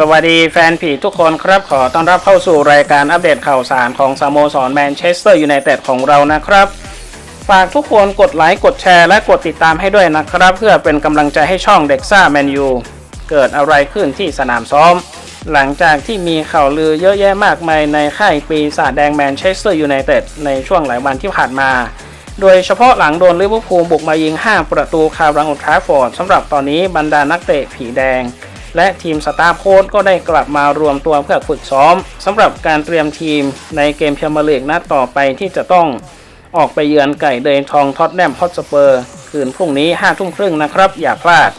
สวัสดีแฟนผีทุกคนครับ ขอต้อนรับเข้าสู่รายการอัปเดตข่าวสารของสโมสรแมนเชสเตอร์ยูไนเต็ดของเรานะครับ ฝากทุกคนกดไลค์กดแชร์และกดติดตามให้ด้วยนะครับ เพื่อเป็นกำลังใจให้ช่องเด็กซ่าแมนยูเกิดอะไรขึ้นที่สนามซ้อม หลังจากที่มีข่าวลือเยอะแยะมากมายในค่ายปีศาจแดงแมนเชสเตอร์ยูไนเต็ดในช่วงหลายวันที่ผ่านมา โดยเฉพาะหลังโดนลิเวอร์พูลบุกมายิง 5 ประตูคารังอุลทราฟอร์ดสำหรับตอนนี้บรรดานักเตะผีแดง และทีมสตาร์โค้ชก็ได้กลับมารวมตัวเพื่อฝึกซ้อมสำหรับการเตรียมทีมในเกมเพียร์มาลีกนัดต่อไปที่จะต้องออกไปเยือนไก่เดนทองท็อตแนมฮอตสเปอร์ คืนพรุ่งนี้5ทุ่มครึ่งนะครับ อย่าพลาด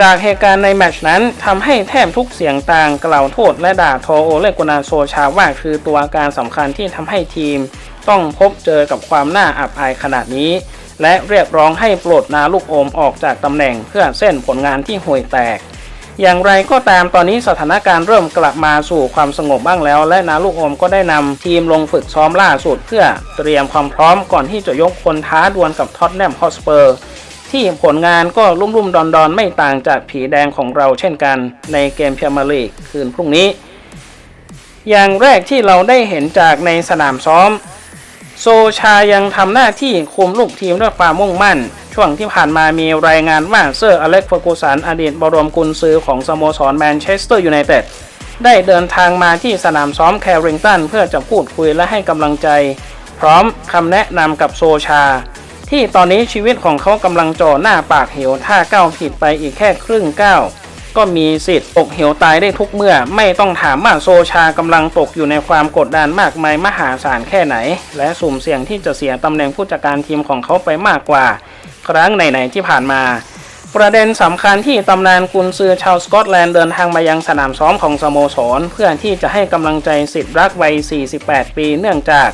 จากเหตุการณ์ในแมชนั้นทำให้แทบทุกเสียงต่างกล่าวโทษและด่าทอโอเลกุนาโซชาว่าคือตัวการสำคัญที่ทำให้ทีม ต้องพบเจอกับความน่าอับอายขนาดนี้ และเรียกร้องให้ปลดนาลูกโอมออกจากตำแหน่งเพื่อเส้นผลงานที่ห่วยแตก อย่างไรก็ตามตอนนี้สถานการณ์เริ่มกลับมาสู่ความสงบบ้างแล้ว และนาลูกอมก็ได้นำทีมลงฝึกซ้อมล่าสุด เพื่อเตรียมความพร้อมก่อนที่จะยกคนท้าดวลกับท็อตแนมฮอสเปอร์ที่ผลงานก็รุ่มๆ ดอนๆ ไม่ต่างจากผีแดงของเราเช่นกันในเกมเพียร์มาลีกคืนพรุ่งนี้ อย่างแรกที่เราได้เห็นจากในสนามซ้อม โซชายังทำหน้าที่คุมลูกทีมด้วยความมุ่งมั่น ช่วงที่ผ่านมามีรายงานว่าเซอร์อเล็กฟอร์กูสันอดีตบรมกุนซือของสโมสรแมนเชสเตอร์ยูไนเต็ดได้เดินทางมาที่สนามซ้อมแคริงตันเพื่อจะพูดคุยและให้กำลังใจ พร้อมคำแนะนำกับโซชา ที่ตอนนี้ชีวิตของเขากำลังจ่อหน้าปากเหวถ้าก้าวผิดไปอีกแค่ครึ่งก้าวก็มีสิทธิ์ตกเหวตายได้ทุกเมื่อ ไม่ต้องถามว่าโซชากำลังตกอยู่ในความกดดันมากมายมหาศาลแค่ไหน และสุ่มเสี่ยงที่จะเสียตำแหน่งผู้จัดการทีมของเขาไปมากกว่า ครั้งไหนๆที่ผ่านมา ประเด็นสำคัญที่ตำนานกุนซือชาวสกอตแลนด์เดินทางมายังสนามซ้อมของสโมสร เพื่อที่จะให้กำลังใจสิทธิ์รักวัย 48 ปีเนื่องจาก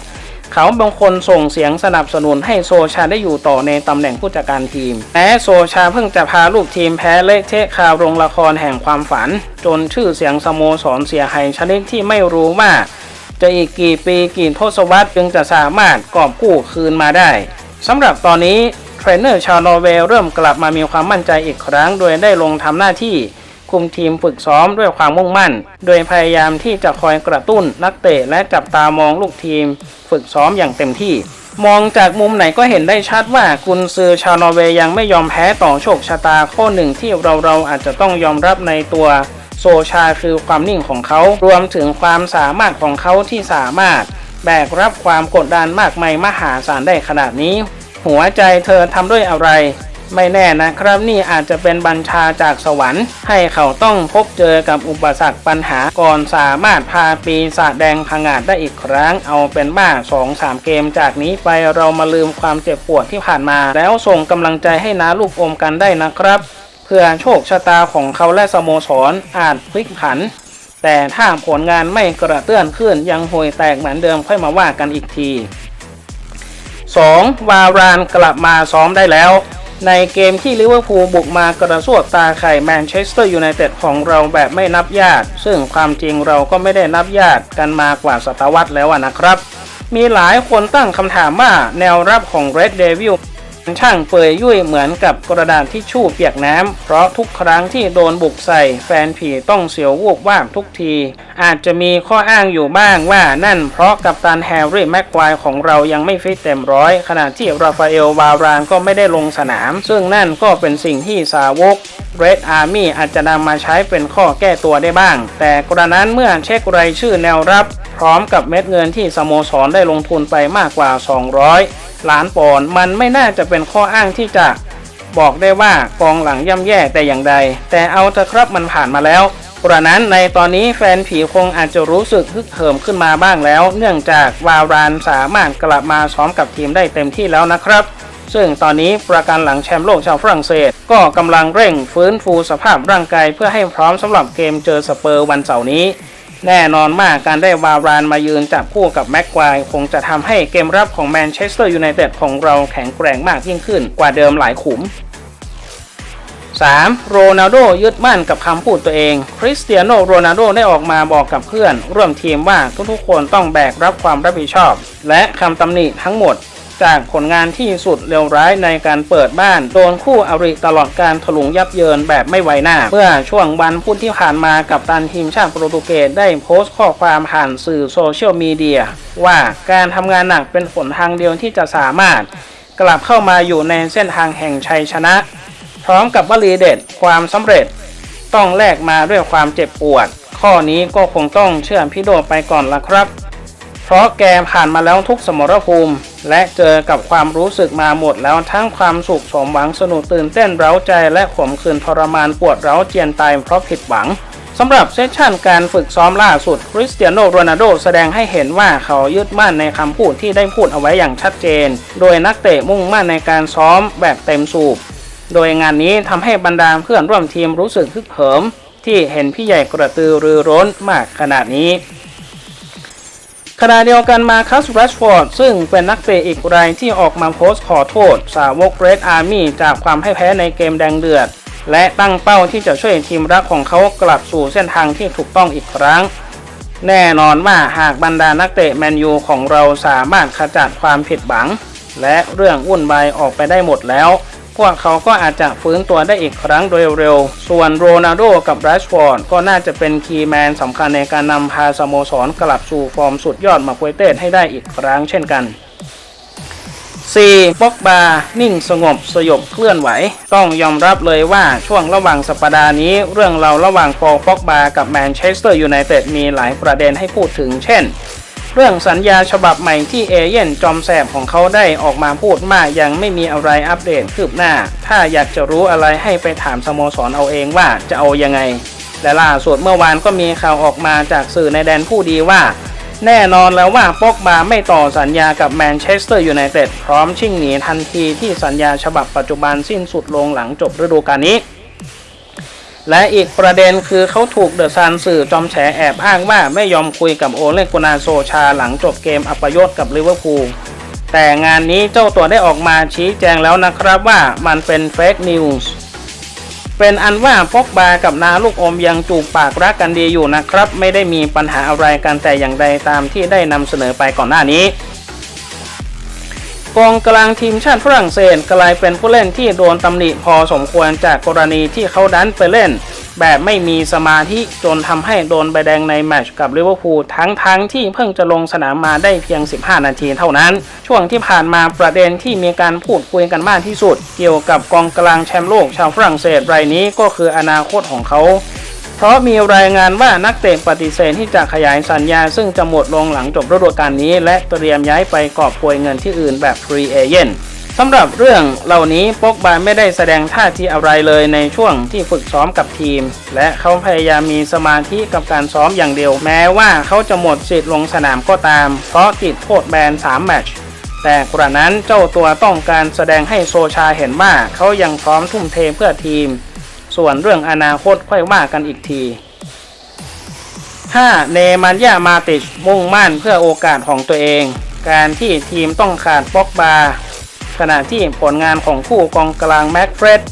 เขาบางคนส่งเสียงสนับสนุนให้โซชาได้อยู่ต่อในตำแหน่งผู้จัดการทีมแม้โซชาเพิ่งจะพาลูกทีมแพ้เละเทะคาโรงละครแห่งความฝัน จนชื่อเสียงสโมสรเสียหายชนิดที่ไม่รู้ว่าจะอีกกี่ปีกี่ทศวรรษจึงจะสามารถกอบกู้คืนมาได้สำหรับตอนนี้ เทรนเนอร์ชาวนอร์เวย์เริ่มกลับมามีความมั่นใจอีกครั้ง โดยได้ลงทำหน้าที่คุมทีมฝึกซ้อมด้วยความมุ่งมั่น โดยพยายามที่จะคอยกระตุ้นนักเตะและจับตามองลูกทีม ฝึกซ้อมอย่างเต็มที่ มองจากมุมไหนก็เห็นได้ชัดว่ากุนซือชาวนอร์เวย์ยังไม่ยอมแพ้ต่อโชคชะตาข้อหนึ่งที่เราเราอาจจะต้องยอมรับในตัวโซชาคือความนิ่งของเขา รวมถึงความสามารถของเขาที่สามารถ แบกรับความกดดันมากมายมหาศาลได้ขนาดนี้ หัวใจเธอทำด้วยอะไร ไม่แน่นะครับนี่อาจจะเป็นบัญชาจากสวรรค์ ให้เขาต้องพบเจอกับอุปสรรคปัญหาก่อนสามารถพาปีศาจแดงพังอาจได้อีกครั้ง เอาเป็นบ้า2-3 เกมจากนี้ไปเรามาลืมความเจ็บปวดที่ผ่านมา แล้วส่งกำลังใจให้นาลูกอมกันได้นะครับเพื่อโชคชะตาของเขาและสโมสรอาจพลิกผัน แต่ถ้าผลงานไม่กระเตื้อนขึ้นยังห่วยแตกเหมือนเดิมค่อยมาว่ากันอีกที 2. วารานกลับมาซ้อมได้แล้ว ในเกมที่ลิเวอร์พูลบุกมากระสวกตาไข่แมนเชสเตอร์ยูไนเต็ดของเราแบบไม่นับญาติ ซึ่งความจริงเราก็ไม่ได้นับญาติกันมากว่าศตวรรษแล้วนะครับ มีหลายคนตั้งคำถามว่าแนวรับของเรดเดวิล ช่างเปยยุ่ยเหมือนกับกระดาษที่ชู่เปียกน้ำ เพราะทุกครั้งที่โดนบุกใส่แฟนผีต้องเสียววูบวาบทุกที อาจจะมีข้ออ้างอยู่บ้างว่านั่นเพราะกัปตันแฮร์รี่แม็กควายของเรายังไม่ฟิตเต็มร้อย ขณะที่ราฟาเอลวารานก็ไม่ได้ลงสนาม ซึ่งนั่นก็เป็นสิ่งที่สาวก Red Army อาจจะนำมาใช้เป็นข้อแก้ตัวได้บ้าง แต่กระนั้นเมื่อเช็ครายชื่อแนวรับ พร้อมกับเม็ดเงินที่สโมสรได้ลงทุนไปมากกว่า 200 ล้านปอนด์มันไม่น่าจะเป็นข้ออ้างที่จะบอกได้ว่ากองหลังย่ำแย่แต่อย่างใด แต่เอาเถอะครับมันผ่านมาแล้วกระนั้นในตอนนี้แฟนผีคงอาจจะรู้สึกฮึกเหิมขึ้นมาบ้างแล้ว เนื่องจากวารานสามารถกลับมาซ้อมกับทีมได้เต็มที่แล้วนะครับ ซึ่งตอนนี้ประกันหลังแชมป์โลกชาวฝรั่งเศส ก็กำลังเร่งฟื้นฟูสภาพร่างกายเพื่อให้พร้อมสำหรับเกมเจอสเปอร์วันเสาร์นี้ แน่นอนมากการได้วารานมายืนจับคู่กับแม็กควายคงจะทำให้เกมรับของแมนเชสเตอร์ยูไนเต็ดของเราแข็งแกร่งมากยิ่งขึ้นกว่าเดิมหลายขุม 3. โรนัลโดยึดมั่นกับคำพูดตัวเอง คริสเตียโนโรนัลโดได้ออกมาบอกกับเพื่อน ร่วมทีมว่าทุกๆคนต้องแบกรับความรับผิดชอบ และคำตำหนิทั้งหมด จากผลงานที่สุดเลวร้ายในการเปิดบ้าน โดนคู่อริตลอดการถลุงยับเยินแบบไม่ไหวหน้า เมื่อช่วงวันพุธที่ผ่านมากับตันทีมชาติโปรตุเกสได้โพสต์ข้อความผ่านสื่อโซเชียลมีเดียว่าการทำงานหนักเป็นผลทางเดียวที่จะสามารถ กลับเข้ามาอยู่ในเส้นทางแห่งชัยชนะ พร้อมกับวลีเด็ดความสำเร็จ ต้องแลกมาด้วยความเจ็บปวด ข้อนี้ก็คงต้องเชื่อพี่โดไปก่อนละครับ เพราะแกผ่านมาแล้วทุกสมรภูมิ และเจอกับความรู้สึกมาหมดแล้วทั้งความสุขสมหวังสนุกตื่นเต้นเร้าใจและขมขื่นทรมานปวดเร้าเจียนตายเพราะผิดหวังสำหรับเซสชั่นการฝึกซ้อมล่าสุดคริสเตียโนโรนัลโดแสดงให้เห็นว่าเขายึดมั่นในคำพูดที่ได้พูดเอาไว้อย่างชัดเจน โดยนักเตะมุ่งมั่นในการซ้อมแบบเต็มสูบ โดยงานนี้ทำให้บรรดาเพื่อนร่วมทีมรู้สึกฮึกเหิม ที่เห็นพี่ใหญ่กระตือรือร้นมากขนาดนี้ ขณะเดียวกันมาคัสแรชฟอร์ดซึ่งเป็นนักเตะอีกรายที่ออกมาโพสต์ขอโทษ สาวกเรดอาร์มี่จากความให้แพ้ในเกมแดงเดือด และตั้งเป้าที่จะช่วยทีมรักของเขากลับสู่เส้นทางที่ถูกต้องอีกครั้ง แน่นอนว่าหากบรรดานักเตะแมนยูของเราสามารถขจัดความผิดหวัง และเรื่องวุ่นวายออกไปได้หมดแล้ว พวกเขาก็อาจจะฟื้นตัวได้อีกครั้งโดยเร็ว ส่วนโรนัลโดกับแรชฟอร์ดก็น่าจะเป็นคีย์แมนสำคัญในการนำพาสโมสรกลับสู่ฟอร์มสุดยอดมาคุยเต้ให้ได้อีกครั้งเช่นกัน 4. ป็อกบา นิ่งสงบสยบเคลื่อนไหว ต้องยอมรับเลยว่าช่วงระหว่างสัปดาห์นี้ เรื่องเราวระหว่างปอป็อกบากับแมนเชสเตอร์ยูไนเต็ดมีหลายประเด็นให้พูดถึงเช่น เรื่องสัญญาฉบับใหม่ที่เอเย่นจอมแสบของเขาได้ออกมาพูดมากยังไม่มีอะไรอัปเดตคืบหน้า ถ้าอยากจะรู้อะไรให้ไปถามสโมสรเอาเองว่าจะเอายังไง และล่าสุดเมื่อวานก็มีข่าวออกมาจากสื่อในแดนผู้ดีว่า แน่นอนแล้วว่าปอกบาไม่ต่อสัญญากับแมนเชสเตอร์ยูไนเต็ดพร้อมชิ่งหนีทันทีที่สัญญาฉบับปัจจุบันสิ้นสุดลงหลังจบฤดูกาลนี้ และอีกประเด็นคือเขาถูกเดอะซันสื่อจอมแฉแอบอ้างว่าไม่ยอมคุยกับโอเลกุนาโซชาหลังจบเกมอัปยศกับลิเวอร์พูลแต่งานนี้เจ้าตัวได้ออกมาชี้แจงแล้วนะครับว่ามันเป็นเฟกนิวส์เป็นอันว่าปอกบากับนาลูกอมยังจูบปากรักกันดีอยู่นะครับ ไม่ได้มีปัญหาอะไรกันแต่อย่างใดตามที่ได้นำเสนอไปก่อนหน้านี้ กองกลางทีมชาติฝรั่งเศสกลายเป็นผู้เล่นที่โดนตำหนิพอสมควรจากกรณีที่เขาดันไปเล่น แบบไม่มีสมาธิจนทำให้โดนใบแดงในแมตช์กับลิเวอร์พูลทั้งทั้งที่เพิ่งจะลงสนามมาได้เพียง 15 นาทีเท่านั้น ช่วงที่ผ่านมาประเด็นที่มีการพูดคุยกันมากที่สุด เกี่ยวกับกองกลางแชมป์โลกชาวฝรั่งเศสรายนี้ก็คืออนาคตของเขา เพราะมีรายงานว่านักเตะปฏิเสธที่จะขยายสัญญา ซึ่งจะหมดลงหลังจบฤดูกาลนี้ และเตรียมย้ายไปกอบโกยเงินที่อื่นแบบฟรีเอเจนต์สำหรับเรื่องเหล่านี้ปกบาไม่ได้แสดงท่าทีอะไรเลยในช่วงที่ฝึกซ้อมกับทีม และเขาพยายามมีสมาธิกับการซ้อมอย่างเดียว แม้ว่าเขาจะหมดสิทธิ์ลงสนามก็ตาม เพราะติดโทษแบน 3 แมตช์แต่กระนั้นเจ้าตัวต้องการแสดงให้โซชาเห็นว่าเขายังพร้อมทุ่มเทเพื่อทีม ส่วนเรื่องอนาคตค่อยว่ากันอีกที 5. เนมันยามาติชมุ่งมั่นเพื่อโอกาสของตัวเอง การที่ทีมต้องขาดป็อกบาขณะที่ผลงานของคู่กองกลางแม็กเฟรด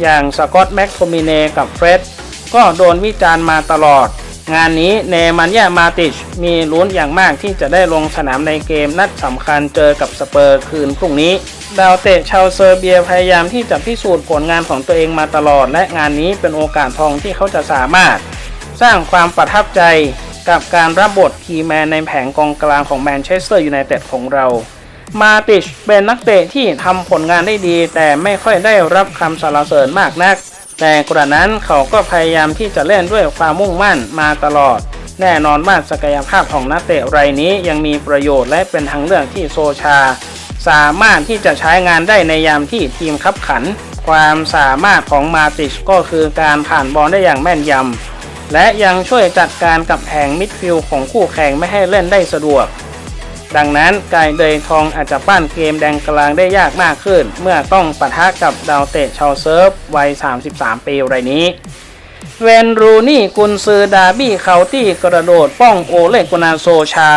อย่างสกอตแม็กโทมิเนกับเฟรดก็โดนวิจารณ์มาตลอด งานนี้เนมันยามาติชมีลุ้นอย่างมากที่จะได้ลงสนามในเกมนัดสำคัญเจอกับสเปอร์คืนพรุ่งนี้ ดาวเตะชาวเซอร์เบียพยายามที่จะพิสูจน์ผลงานของตัวเองมาตลอด และงานนี้เป็นโอกาสทองที่เขาจะสามารถ สร้างความประทับใจกับการรับบทคีแมนในแผงกองกลางของแมนเชสเตอร์ยูไนเต็ดของเรา มาติชเป็นนักเตะที่ทำผลงานได้ดี แต่ไม่ค่อยได้รับคำสรรเสริญมากนัก แต่กระนั้นเขาก็พยายามที่จะเล่นด้วยความมุ่งมั่นมาตลอด แน่นอนว่าศักยภาพของนักเตะรายนี้ยังมีประโยชน์และเป็นทางเลือกที่โซชา สามารถที่จะใช้งานได้ในยามที่ทีมคับขัน ความสามารถของมาติชก็คือการผ่านบอลได้อย่างแม่นยำและยังช่วยจัดการกับแผงมิดฟิลด์ของคู่แข่งไม่ให้เล่นได้สะดวก ดังนั้นกายเดยทองอาจจะปั้นเกมแดงกลางได้ยากมากขึ้น เมื่อต้องปะทะกับดาวเตะชาวเซิร์ฟวัย 33 ปีรายนี้เวนรูนี่กุนซือดาบี้เคาตี้กระโดดป้องโอเลกุนาโซชา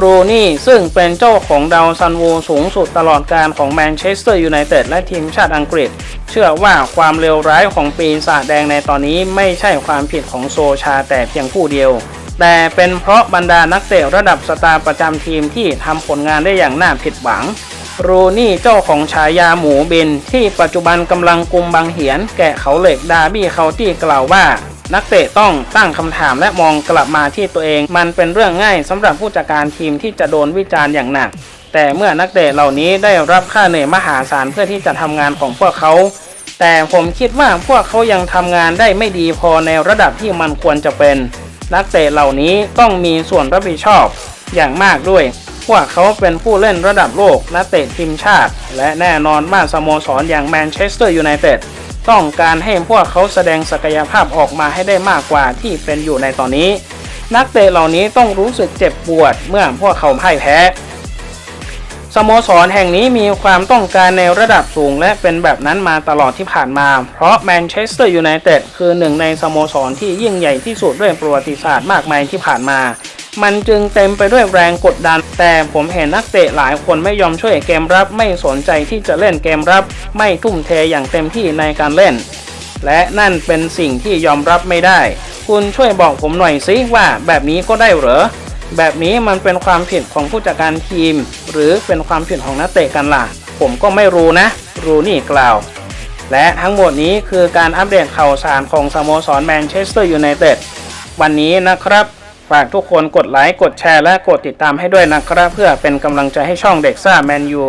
รูนี่ซึ่งเป็นเจ้าของดาวซันวูสูงสุดตลอดการของแมนเชสเตอร์ยูไนเต็ดและทีมชาติอังกฤษ เชื่อว่าความเลวร้ายของปีศาจแดงในตอนนี้ไม่ใช่ความผิดของโซชาแต่เพียงผู้เดียว แต่เป็นเพราะบรรดานักเตะระดับสตาร์ประจำทีมที่ทำผลงานได้อย่างน่าผิดหวัง รูนี่เจ้าของฉายาหมูบิน ที่ปัจจุบันกำลังกุมบังเหียน แกะเขาเหล็กดาร์บี้เคาน์ตี้กล่าวว่า นักเตะต้องตั้งคำถามและมองกลับมาที่ตัวเอง มันเป็นเรื่องง่ายสำหรับผู้จัดการทีมที่จะโดนวิจารณ์อย่างหนัก แต่เมื่อนักเตะเหล่านี้ได้รับค่าเหนื่อยมหาศาลเพื่อที่จะทำงานของพวกเขาแต่ผมคิดว่าพวกเขายังทำงานได้ไม่ดีพอในระดับที่มันควรจะเป็น นักเตะเหล่านี้ต้องมีส่วนรับผิดชอบอย่างมากด้วย พวกเขาเป็นผู้เล่นระดับโลกนักเตะทีมชาติ และแน่นอนมาสโมสรอย่างแมนเชสเตอร์ยูไนเต็ดต้องการให้พวกเขาแสดงศักยภาพออกมาให้ได้มากกว่าที่เป็นอยู่ในตอนนี้ นักเตะเหล่านี้ต้องรู้สึกเจ็บปวดเมื่อพวกเขาพ่ายแพ้ สโมสรแห่งนี้มีความต้องการในระดับสูงและเป็นแบบนั้นมาตลอดที่ผ่านมา เพราะแมนเชสเตอร์ยูไนเต็ดคือหนึ่งในสโมสรที่ยิ่งใหญ่ที่สุดด้วยประวัติศาสตร์มากมายที่ผ่านมา มันจึงเต็มไปด้วยแรงกดดัน แต่ผมเห็นนักเตะหลายคนไม่ยอมช่วยเกมรับไม่สนใจที่จะเล่นเกมรับ ไม่ทุ่มเทอย่างเต็มที่ในการเล่น และนั่นเป็นสิ่งที่ยอมรับไม่ได้ คุณช่วยบอกผมหน่อยสิว่าแบบนี้ก็ได้เหรอ แบบนี้มันเป็นความผิดของผู้จัดการทีม หรือเป็นความผิดของนักเตะกันล่ะ ผมก็ไม่รู้นะ รู้นี่กล่าว และทั้งหมดนี้คือการอัปเดตข่าวสารของสโมสรแมนเชสเตอร์ยูไนเต็ดวันนี้นะครับ ฝากทุกคนกดไลค์กดแชร์และกดติดตามให้ด้วยนะครับ เพื่อเป็นกำลังใจให้ช่องเด็กซ่าแมนยู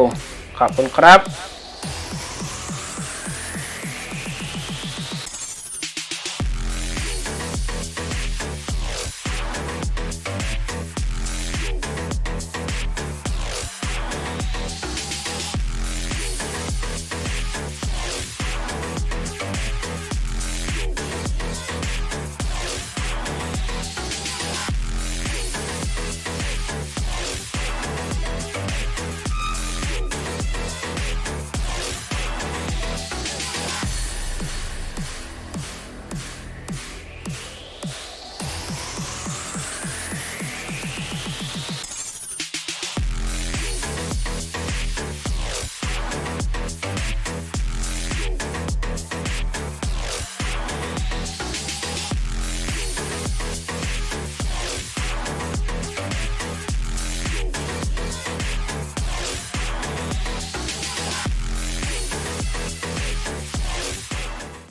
ขอบคุณครับ